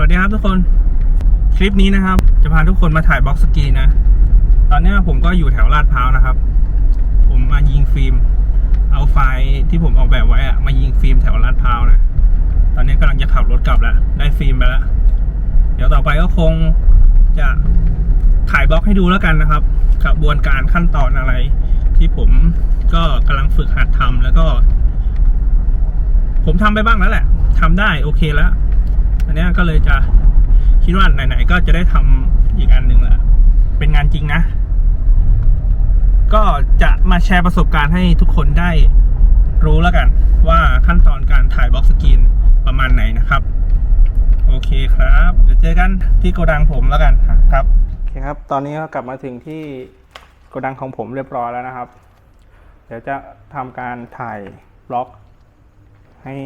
วัสดีครับทุกคนคลิปนี้นะครับ จะพาทุกคนมาถ่ายบล็อกสกีนะ ตอนนี้ผมก็อยู่แถวลาดพร้าวนะครับ ผมมายิงฟิล์ม เอาไฟล์ที่ผมออกแบบไว้อะมายิงฟิล์มแถวลาดพร้าวนะ ตอนนี้กำลังจะขับรถกลับแล้วได้ฟิล์มไปแล้วเดี๋ยวต่อไปก็คงจะถ่ายบล็อกให้ดูแล้วกันนะครับกระบวนการขั้นตอนอะไร ที่ผมก็กำลังฝึกหัดทำแล้วก็ ผมทำไปบ้างแล้วแหละทำได้โอเคแล้ว อันนี้ก็เลยจะคิดว่าไหนๆก็จะได้ทำอีกอันหนึ่งแหละเป็นงานจริงนะ ก็จะมาแชร์ประสบการณ์ให้ทุกคนได้รู้แล้วกันว่าขั้นตอนการถ่ายบล็อกสกรีนประมาณไหนนะครับ โอเคครับเดี๋ยวเจอกันที่โกดังผมแล้วกันครับโอเคครับ ตอนนี้ก็กลับมาถึงที่โกดังของผมเรียบร้อยแล้วนะครับ เดี๋ยวจะทำการถ่ายบล็อกให้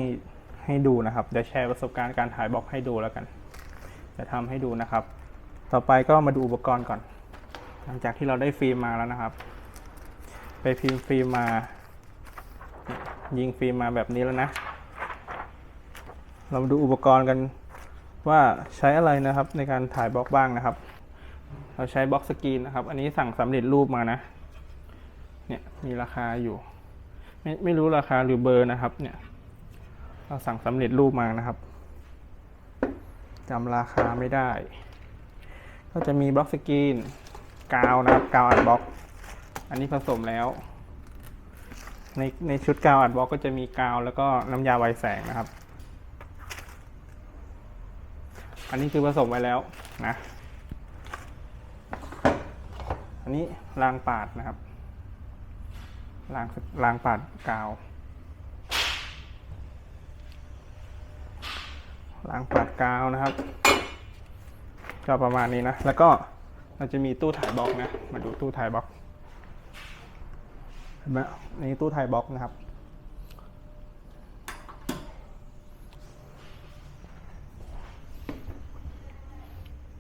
ให้ดูนะครับเดี๋ยวแชร์ประสบการณ์การถ่ายบล็อกให้ดูแล้วกัน จะทำให้ดูนะครับ ต่อไปก็มาดูอุปกรณ์ก่อน หลังจากที่เราได้ฟิล์มมาแล้วนะครับ ไปพิมพ์ฟิล์มมา ยิงฟิล์มมาแบบนี้แล้วนะ เรามาดูอุปกรณ์กันว่าใช้อะไรนะครับในการถ่ายบล็อกบ้างนะครับ เราใช้บล็อกสกรีนนะครับ อันนี้สั่งสำเร็จรูปมานะ เนี่ยมีราคาอยู่ ไม่ไม่รู้ราคาหรือเบอร์นะครับ เนี่ย เราสั่งสำเร็จรูปมานะครับจำราคาไม่ได้ ก็จะมีบล็อกสกรีนกาวนะครับกาวอัดบล็อก อันนี้ผสมแล้ว ในในชุดกาวอัดบล็อกก็จะมีกาวแล้วก็น้ำยาไวแสงนะครับ อันนี้คือผสมไว้แล้วนะ อันนี้รางปาดนะครับรางรางปาดกาว ล้างปัดกาวนะครับ ก็ประมาณนี้นะ แล้วก็เราจะมีตู้ถ่ายบล็อกนะ มาดูตู้ถ่ายบล็อกเห็นไหมนี่ตู้ถ่ายบล็อกนะครับ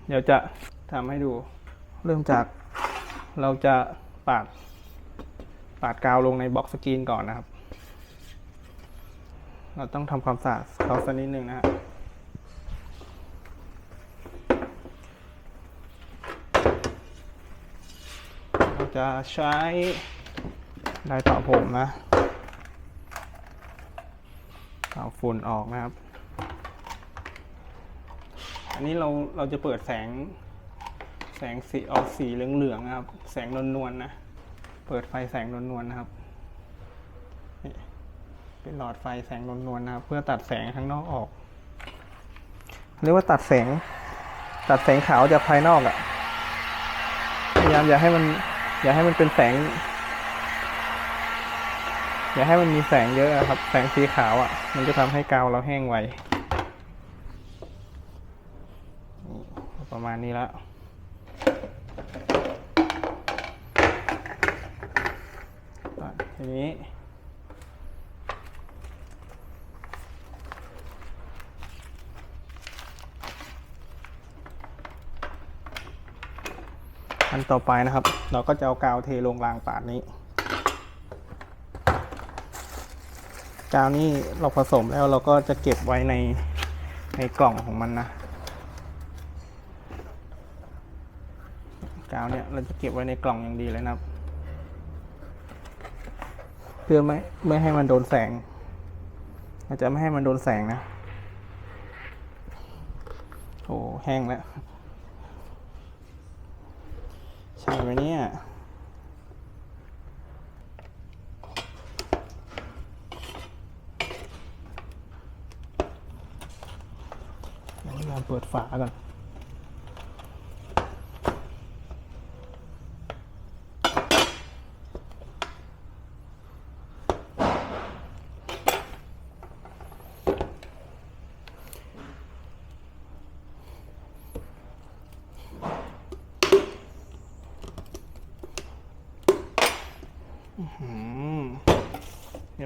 เดี๋ยวจะทำให้ดู เริ่มจากเราจะปาดปาดกาวลงในบล็อกสกรีนก่อนนะครับ เราต้องทำความสะอาดเขาสักนิดนึงนะครับ เรา จะใช้ไดร์เป่าผมนะเป่าฝุ่นออกนะครับ อันนี้เราเราจะเปิดแสงแสงสีออกสีเหลืองๆนะครับ แสงนวลๆนะเปิดไฟแสงนวลๆนะครับนี่เป็นหลอดไฟแสงนวลๆนะครับ เพื่อตัดแสงข้างนอกออก เรียกว่าตัดแสง ตัดแสงขาวจากภายนอกอะ่ะ พยายามอย่าให้มัน อย่าให้มันเป็นแสง อย่าให้มันมีแสงเยอะอะครับ แสงสีขาวอะ่ะ มันจะทำให้กาวเราแห้งไวประมาณนี้แล้วทีนี้ อันต่อไปนะครับ เราก็จะเอากาวเทลงรางปาดนี้ กาวนี้เราผสมแล้วเราก็จะเก็บไว้ในในกล่องของมันนะ กาวเนี่ยเราจะเก็บไว้ในกล่องอย่างดีเลยนะครับ เพื่อไม่ไม่ให้มันโดนแสงเราจะไม่ให้มันโดนแสงนะ โอ้แห้งแล้ว ใช่ไหมเนี่ยเดี๋ยวเราเปิดฝาก่อน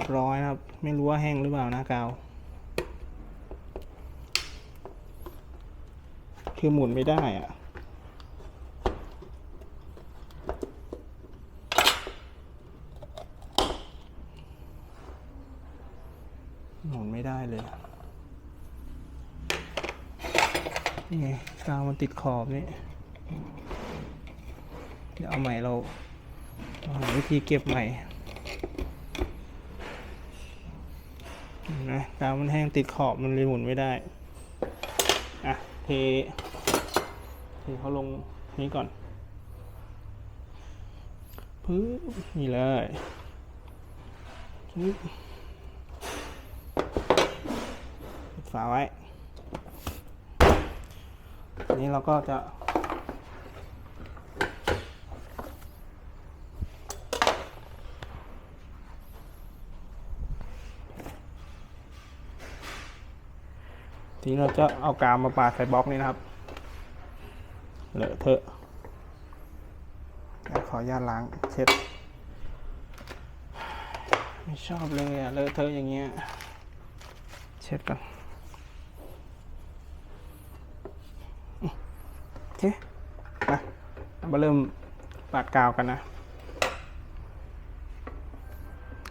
บร้อยนะครับ ไม่รู้ว่าแห้งหรือเปล่านะกาว คือหมุนไม่ได้อะหมุนไม่ได้เลยนี่ไงกาวมันติดขอบนี่ เดี๋ยวเอาใหม่เราเราหาวิธีเก็บใหม่เห็ นะกาวมันแห้งติดขอบมันเลยหมุนไม่ได้อะเทเทเขาลงนี้ก่อนปึ๊บนี่เลยฝาไว้นี้เราก็จะ ทีนี้เราจะเอากาวมาปาดใส่บล็อกนี้นะครับ เลอะเทอะขออนุญาตล้างเช็ด ไม่ชอบเลยอะเลอะเทอะอย่างเงี้ย เช็ดก่อนโอเคมามาเริ่มปาดกาวกันนะ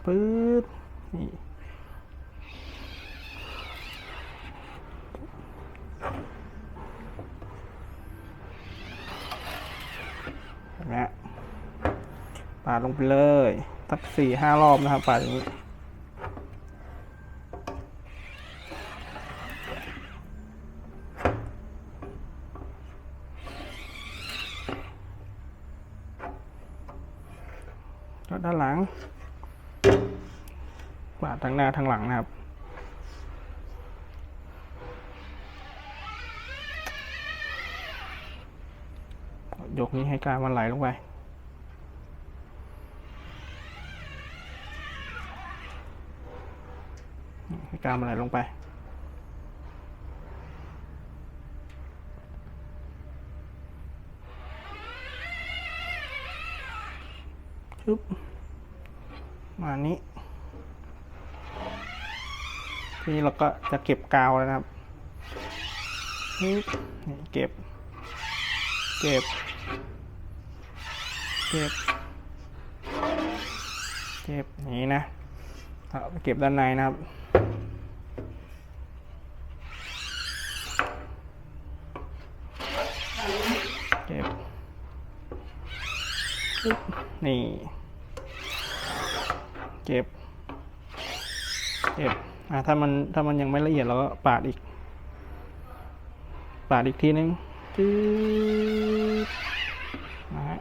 ปื๊ดนี่าดลงไปเลยสักสี่ห้ารอบนะครับปาดอย่างนี้ก็ด้านหลังปาดทั้งหน้าทั้งหลังนะครับยกนี้ให้การมันไหลลงไป ให้ กามันไหลงไปชุบมานี้ทีนี้เราก็จะเก็บกาวแล้วนะครับนี่เก็บ เก็บ เก็บ เก็บ นี้นะเอาไปเก็บด้านในนะครับ เก็บปึ๊บ นี่ เก็บ เก็บอ่าถ้ามันถ้ามันยังไม่ละเอียดเราก็ปาดอีก ปาดอีกทีนึงจืดนะฮะ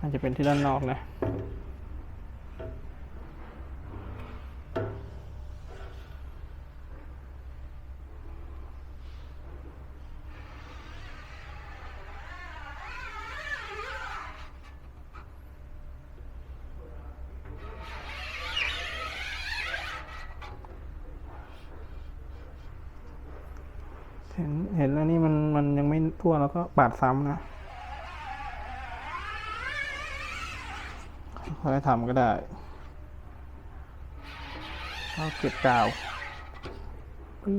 น่าจะเป็นที่ด้านนอกนะ เห็นเห็นแล้วนี่มันมันยังไม่ทั่วแล้วก็ปาดซ้ำนะค่อยทำก็ได้เอาเก็บกาวปึ้ง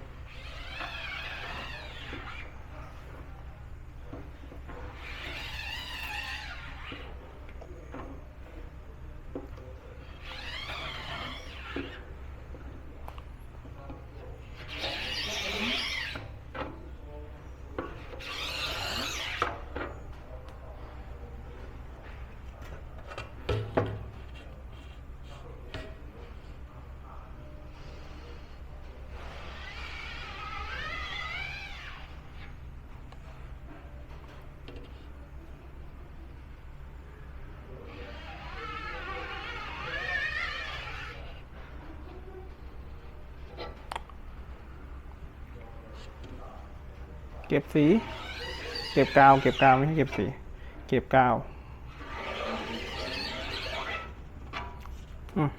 เก็บสี เก็บกาว เก็บกาวไม่ใช่เก็บสี เก็บกาวอืม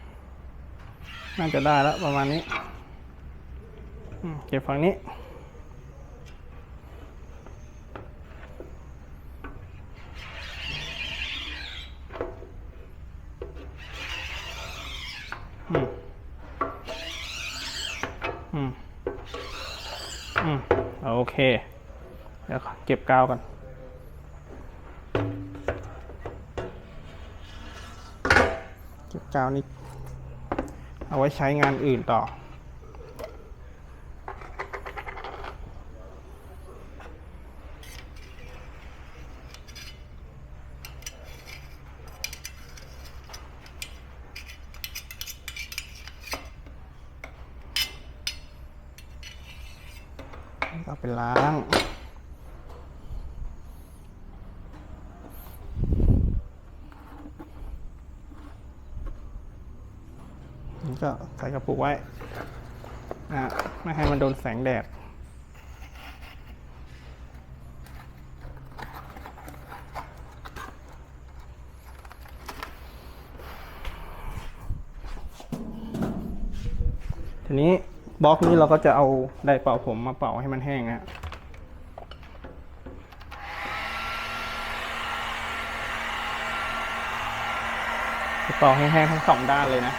น่าจะได้แล้วประมาณนี้เก็บฝั่งนี้ อืม อืม โอเค เดี๋ยวเก็บกาวก่อนเก็บกาวนี้เอาไว้ใช้งานอื่นต่อ เอาไปล้าง นี่ ก็ใส่กระปุกไว้นะไม่ให้มันโดนแสงแดดทีนี้บล็อกนี้เราก็จะเอาไดเป่าผมมาเป่าให้มันแห้งนะจะเป่าให้แห้งทั้งสองด้านเลยนะ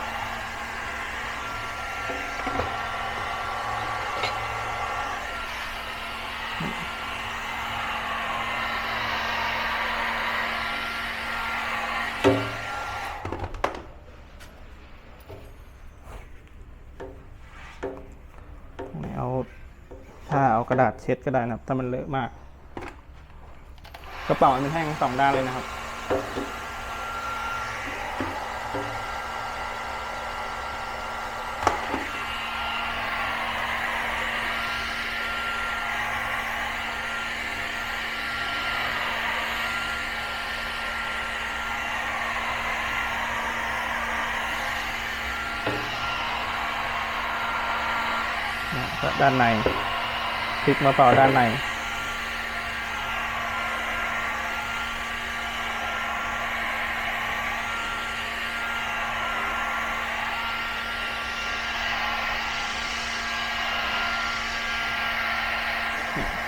เอาถ้า เช็ดก็ได้นะครับ ถ้ามันเลอะมาก กระเป๋ามันแห้งทั้งสองด้านเลยนะครับด้านใน พลิกมาเป่าด้านใน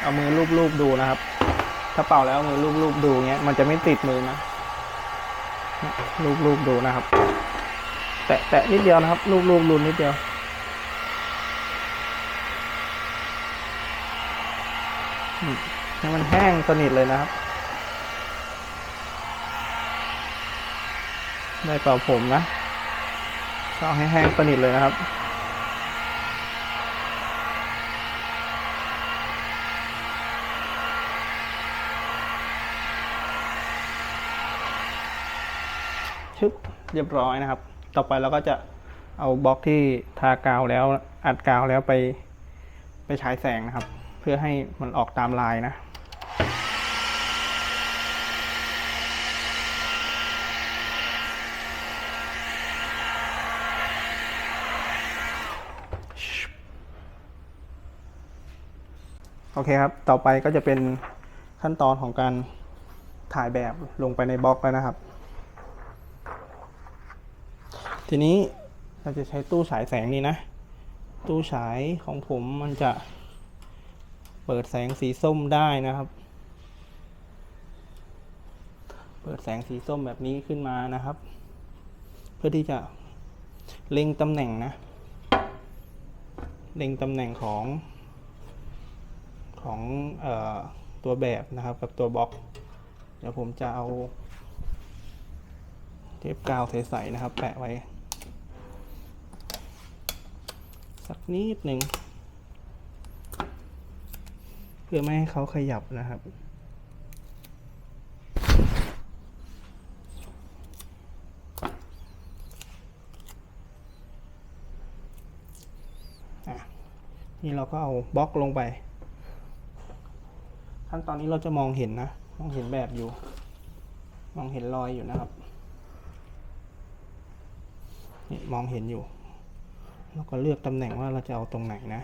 เอามือลูบๆดูนะครับ ถ้าเป่าแล้วเมือลูบๆดูเงี้ย มันจะไม่ติดมือนะลูบๆดูนะครับ แตะแตะนิดเดียวนะครับ ลูบๆดูนิดเดียว ให้มันแห้งสนิทเลยนะครับ ได้เป่าผมนะก็เอาให้แห้งสนิทเลยนะครับชึบเรียบร้อยนะครับ ต่อไปเราก็จะเอาบล็อกที่ทากาวแล้วอัดกาวแล้วไป ไปฉายแสงนะครับ พื่อให้มันออกตามลายนะ โอเคครับ ต่อไปก็จะเป็นขั้นตอนของการถ่ายแบบลงไปในบล็อกแล้วนะครับ ทีนี้เราจะใช้ตู้ฉายแสงนี้นะ ตู้ฉายของผมมันจะ เปิดแสงสีส้มได้นะครับ เปิดแสงสีส้มแบบนี้ขึ้นมานะครับ เพื่อที่จะเล็งตำแหน่งนะ เล็งตำแหน่งของของอตัวแบบนะครับกับตัวบล็อก เดี๋ยวผมจะเอาเทปกาวใสๆนะครับ แปะไว้ สักนิดหนึ่ง เพื่อไม่ให้เขาขยับนะครับ นี่เราก็เอาบล็อกลงไป ขั้นตอนนี้เราจะมองเห็นนะ มองเห็นแบบอยู่ มองเห็นรอยอยู่นะครับนี่มองเห็นอยู่ แล้วก็เลือกตำแหน่งว่าเราจะเอาตรงไหนนะ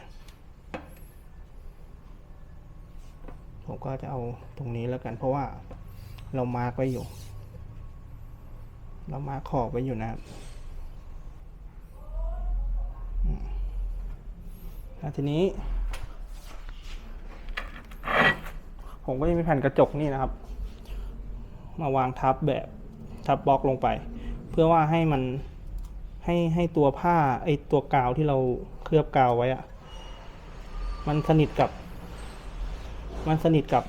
ผมก็จะเอาตรงนี้แล้วกัน เพราะว่าเรามาร์กไว้อยู่ เรามาร์กขอบไว้อยู่นะครับแล้วทีนี้ ผมก็จะมีแผ่นกระจกนี่นะครับ มาวางทับแบบทับบล็อกลงไป เพื่อว่าให้มันให้ให้ตัวผ้าไอตัวกาวที่เราเคลือบกาวไว้อะมันสนิทกับ มันสนิทกับ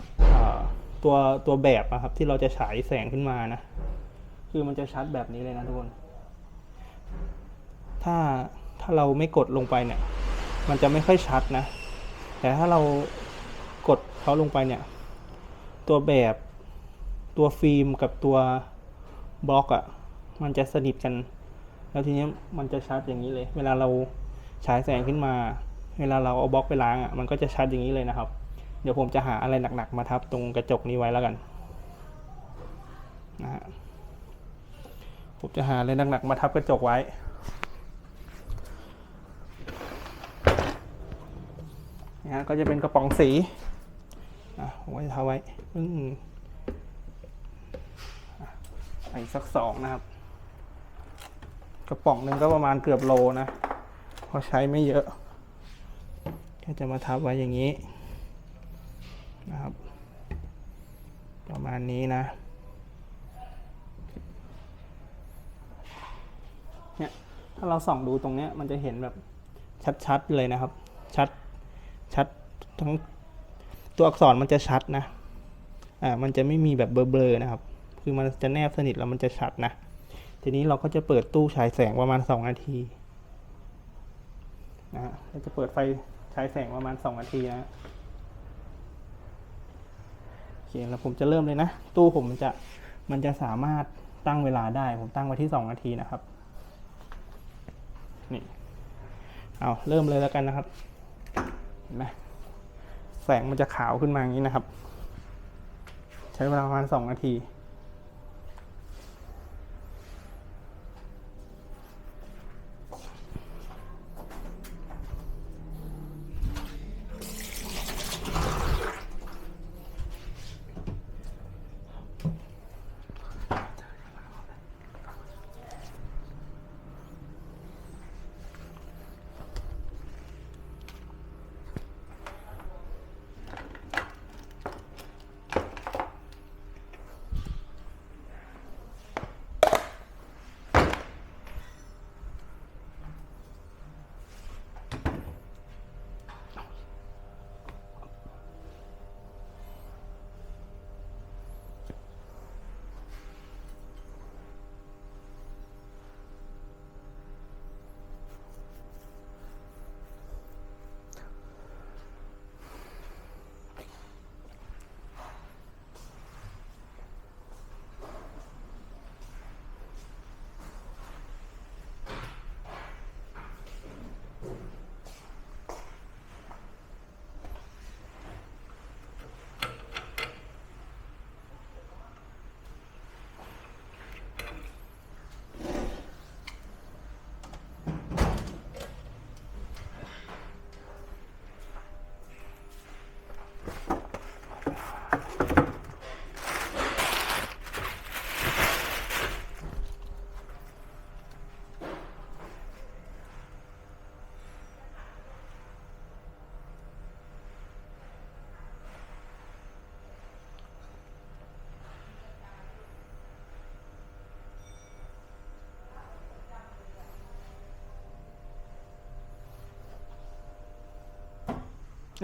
ตัวตัวแบบอะครับ ที่เราจะฉายแสงขึ้นมานะ คือมันจะชัดแบบนี้เลยนะทุกคน ถ้าถ้าเราไม่กดลงไปเนี่ย มันจะไม่ค่อยชัดนะ แต่ถ้าเรากดเขาลงไปเนี่ย ตัวแบบตัวฟิล์มกับตัวบล็อกอะ่ะ มันจะสนิทกัน แล้วทีนี้มันจะชัดอย่างนี้เลย เวลาเราฉายแสงขึ้นมา เวลาเราเอาบล็อกไปล้างอะ่ะ มันก็จะชัดอย่างนี้เลยนะครับ เดี๋ยวผมจะหาอะไรหนักๆมาทับตรงกระจกนี้ไว้แล้วกันนะฮะผมจะหาอะไรหนักๆมาทับกระจกไว้ นะฮะก็จะเป็นกระป๋องสีอะผมก็จะทาไว้อืมอะใส่สักสองนะครับ กระป๋องหนึ่งก็ประมาณเกือบโลนะพราะใช้ไม่เยอะก็จะมาทับไว้อย่างนี้ นะครับ ประมาณนี้นะเนี่ยถ้าเราส่องดูตรงเนี้ยมันจะเห็นแบบชัดๆเลยนะครับ ชัดชัดทั้งตัวอักษรมันจะชัดนะอ่ามันจะไม่มีแบบเบลอๆนะครับ คือมันจะแนบสนิทแล้วมันจะชัดนะทีนี้เราก็จะเปิดตู้ฉายแสงประมาณสองนาทีนะฮะเราจะเปิดไฟฉายแสงประมาณสองนาทีนะ คแล้วผมจะเริ่มเลยนะ ตู้ผมมันจะมันจะสามารถตั้งเวลาได้ ผมตั้งไว้ที่สองนาทีนะครับ นี่ เอาเริ่มเลยแล้วกันนะครับ เห็นไหมแสงมันจะขาวขึ้นมาอย่างนี้นะครับ ใช้เวลาประมาณสองนาที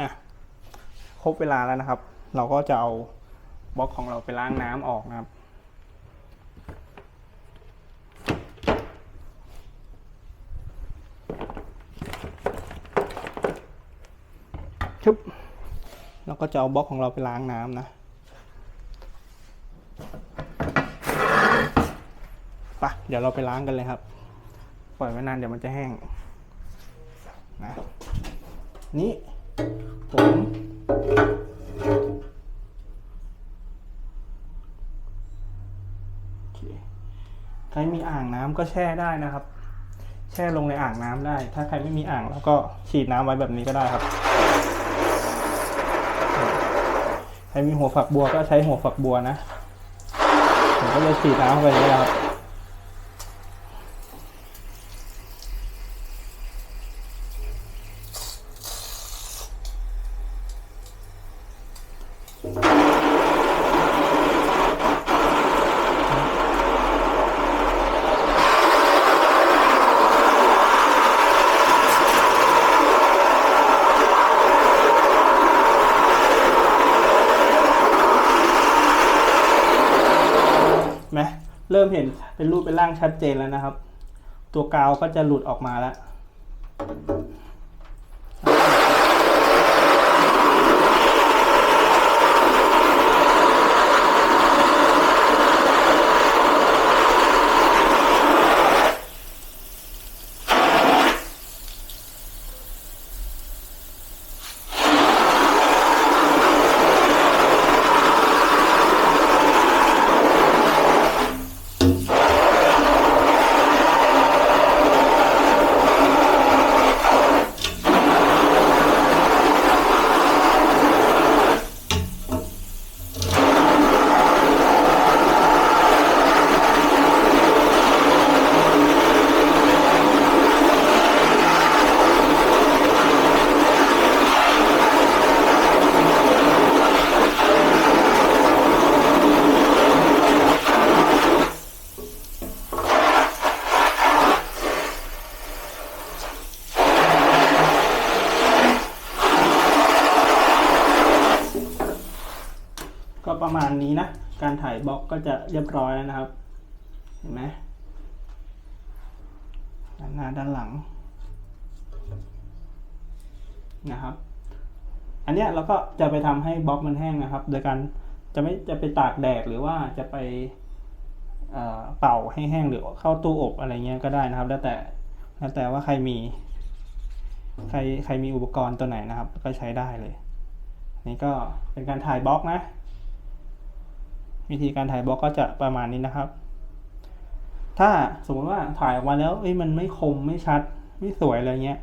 อะครบเวลาแล้วนะครับ เราก็จะเอาบล็อกของเราไปล้างน้ำออกนะครับชึบเราก็จะเอาบล็อกของเราไปล้างน้ำนะไปะเดี๋ยวเราไปล้างกันเลยครับ ปล่อยไว้นานเดี๋ยวมันจะแห้งนะนี่ ผม ใครมีอ่างน้ำก็แช่ได้นะครับ แช่ลงในอ่างน้ำได้ ถ้าใครไม่มีอ่างแล้วก็ฉีดน้ำไว้แบบนี้ก็ได้ครับ ใครมีหัวฝักบัวก็ใช้หัวฝักบัวนะ ผมก็จะฉีดน้ำไปอย่างนี้ครับ เริ่มเห็นเป็นรูปเป็นร่างชัดเจนแล้วนะครับ ตัวกาวก็จะหลุดออกมาแล้ว บล็อกก็จะเรียบร้อยแล้วนะครับ เห็นไหมด้านหน้าด้านหลังนะครับ อันเนี้ยเราก็จะไปทำให้บล็อกมันแห้งนะครับ โดยการจะไม่จะไปตากแดดหรือว่าจะไปเป่าให้แห้งหรือเข้าตู้อบอะไรเงี้ยก็ได้นะครับ แล้วแต่แล้วแต่ว่าใครมี ใครใครมีอุปกรณ์ตัวไหนนะครับ ก็ใช้ได้เลย นี่ก็เป็นการถ่ายบล็อกนะ วิธีการถ่ายบล็อกก็จะประมาณนี้นะครับ ถ้าสมมติว่าถ่ายออกมาแล้วเอ้ยมันไม่คมไม่ชัด ไม่สวยอะไรเงี้ย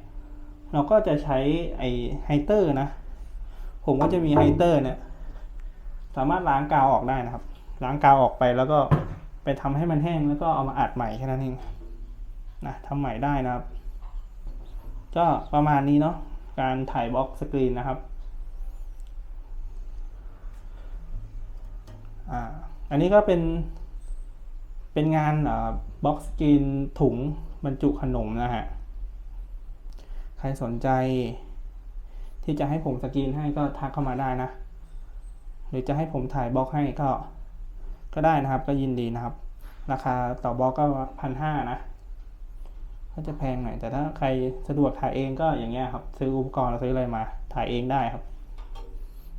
เราก็จะใช้ไอไฮเตอร์นะ ผมก็จะมีไฮเตอร์เนี่ย สามารถล้างกาวออกได้นะครับ ล้างกาวออกไปแล้วก็ไปทำให้มันแห้งแล้วก็เอามาอัดใหม่แค่นั้นเองนะทำใหม่ได้นะครับ ก็ประมาณนี้เนาะการถ่ายบล็อกสกรีนนะครับ อ่าอันนี้ก็เป็น เป็นงานบ็อกสกรีนถุงบรรจุขนมนะฮะ ใครสนใจ ที่จะให้ผมสกรีนให้ก็ทักเข้ามาได้นะ หรือจะให้ผมถ่ายบล็อกให้ก็ ก็ได้นะครับ ก็ยินดีนะครับ ราคาต่อบล็อกก็พันห้านะก็จะแพงหน่อย แต่ถ้าใครสะดวกถ่ายเองก็อย่างเงี้ยครับ ซื้ออุปกรณ์ซื้ออะไรมาถ่ายเองได้ครับ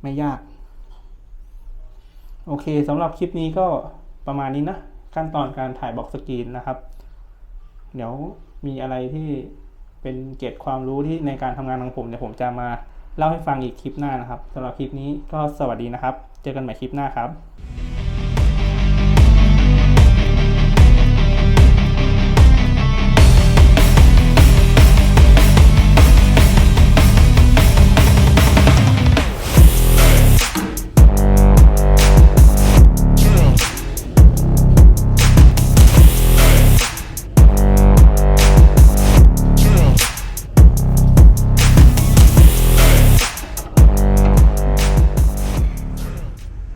ไม่ยาก โอเคสำหรับคลิปนี้ก็ประมาณนี้นะ ขั้นตอนการถ่ายบล็อกสกรีนนะครับ เดี๋ยวมีอะไรที่เป็นเกร็ดความรู้ที่ในการทำงานของผมเดี๋ยวผมจะมาเล่าให้ฟังอีกคลิปหน้านะครับสำหรับคลิปนี้ก็สวัสดีนะครับ เจอกันใหม่คลิปหน้าครับ